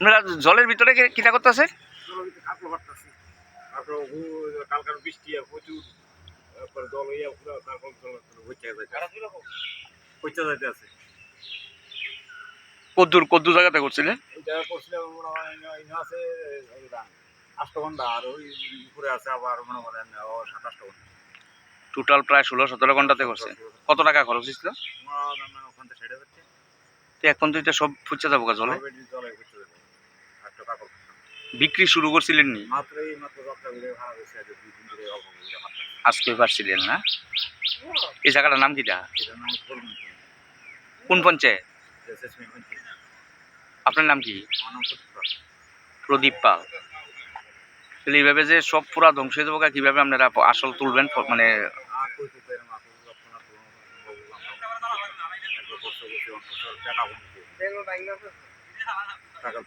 হচ্ছে যাইতে হচ্ছে যাইতে আছে কদ্দুর কদ্দুর জায়গাতে করছিলেন? মনে হয় মনে টোটাল প্রায় ষোলো সতেরো ঘন্টাতে করছে। কত টাকা খরচ হয়েছিল? এখন তো এটা সব ফুচে যাব গা জলে। বিক্রি শুরু করছিলেন নি আজকে পারছিলেন না এই জায়গাটার নাম কিটা কোন পঞ্চায়েত আপনার নাম কি প্রদীপ পাল তাহলে এইভাবে যে সব পুরা ধ্বংস হয়ে যাব কীভাবে আপনারা আসল তুলবেন মানে টাকা